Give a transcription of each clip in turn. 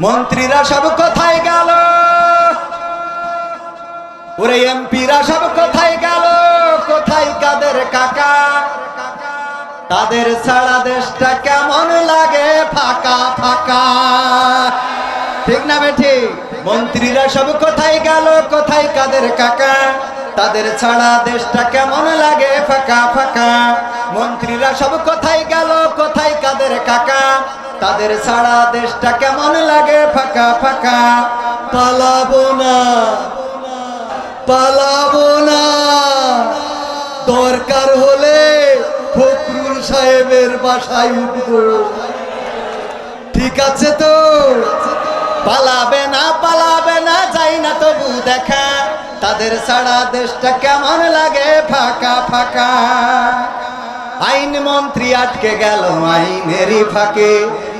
মন্ত্রীরা সব কোথায় গেল। ওরে এমপিরা সব কোথায় গেল। কোথায় কাদের কাকা? তাদের সারা দেশটা কেমন লাগে? ফাঁকা ফাঁকা। ঠিক না বেঠি? মন্ত্রীরা সব কোথায় গেল। কোথায় কাদের কাকা? তাদের ছাড়া দেশটা কেমন লাগে? ফাঁকা ফাঁকা। মন্ত্রীরা সব কোথায় গেল। কোথায় কাদের কাকা? তাদের ছাড়া দেশটা কেমন লাগে? ফাঁকা ফাঁকা। পালাবো না। পালাবো না। দরকার হলে ফখরুল সাহেবের বাসায় উঠবো। ঠিক আছে তো? পালাবে না পালাবে না, যাই না তবু দেখা। তাদের সারা দেশটা কেমন লাগে? ফাঁকা ফাঁকা। আইন মন্ত্রী আটকে গেল আইনেরই ফাঁকে।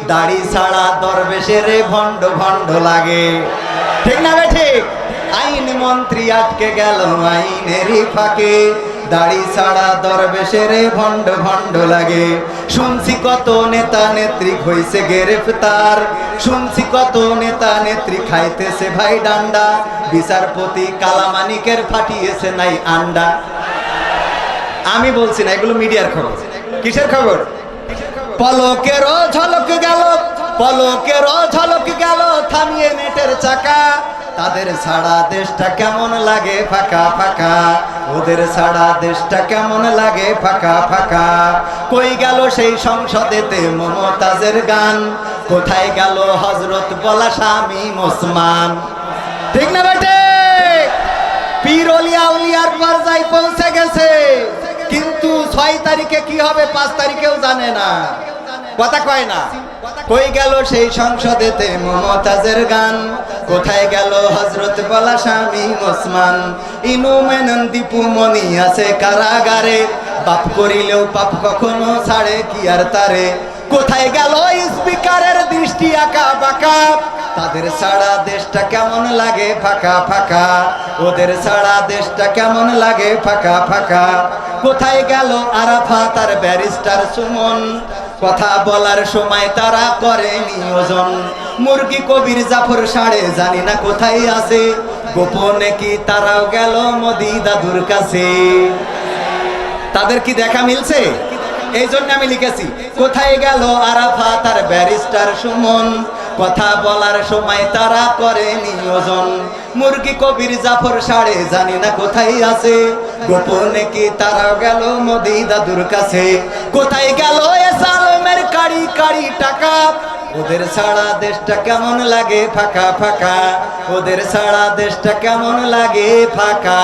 দাড়ি ছাড়া দরবেশের ভণ্ড ভণ্ড লাগে। ঠিক না বে ঠিক? আইন মন্ত্রী আটকে গেল আইনেরই ফাঁকে। দাড়ি ছাড়া দরবেশের ভণ্ড ভণ্ড লাগে। শুনছি কত নেতা নেত্রী হইছে গ্রেফতার। শুনছি কত নেতা নেত্রী খাইতেছে ভাই ডান্ডা। বিচারপতি কালামানিকের ফাটিয়েছে নাই আন্ডা। আমি বলছি না, এগুলো মিডিয়ার খবর। কিসের খবর? পলকের ঝলক গেল পলকের ঝলক গেল, থামিয়ে নেটের চাকা। তাদের সারা দেশটা কেমন লাগে ফাঁকা ফাঁকা? ওদের সারা দেশটা কেমন লাগে ফাঁকা ফাঁকা? কই গেল সেই সংসদেতে মমতাজের গান? কোথায় গেল হজরত বলা স্বামী ওসমান? ঠিক না বেটে? পীর অলিয়া উলিয়ার পর্যায়ে পৌঁছে গেছে। কিন্তু ছয় তারিখে কি হবে পাঁচ তারিখেও জানে না। কথা কয় না। কই গেল সেই সংসদেতে মমতাজের গান? কোথায় গেল হজরত বলা স্বামী ওসমান? ইনু মেনন দীপু মনি আছে কারাগারে। পাপ করিলেও পাপ কখনো ছাড়ে, কি আর তারে? কোথায় গেল স্পিকারের দৃষ্টি আঁকা বাঁকা? তাদের সারা দেশটা কেমন লাগে? ফাঁকা ফাঁকা। ওদের সারা দেশটা কেমন লাগে? ফাঁকা ফাঁকা। কোথায় গেল আরাফা তার ব্যারিস্টার সুমন? কথা বলার সময় তারা করে নিয়োজন মুরগি কবির জাফর সাড়ে জানি না কোথায় আছে। গোপনে কি তারাও গেল মোদি দাদুর কাছে? তাদের কি দেখা মিলছে? এই জন্য আমি লিখেছি, কোথায় গেল আরাফা তার ব্যারিস্টার সুমন? কথা বলার সময় তারা করে নিয়োজন মুরগি কবির জাফর সাড়ে জানি না কোথায় আছে। গোপনে কি তারা গেল মোদি দাদুর কাছে? কোথায় গেল এ সালমের কাড়ি কাড়ি টাকা? ওদের সারা দেশটা কেমন লাগে ফাঁকা ফাঁকা? ওদের সারা দেশটা কেমন লাগে ফাঁকা?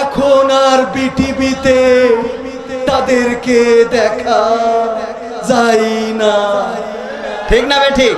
এখন আর বিটিভিতে তাদেরকে দেখা যায় না। ঠিক না বে ঠিক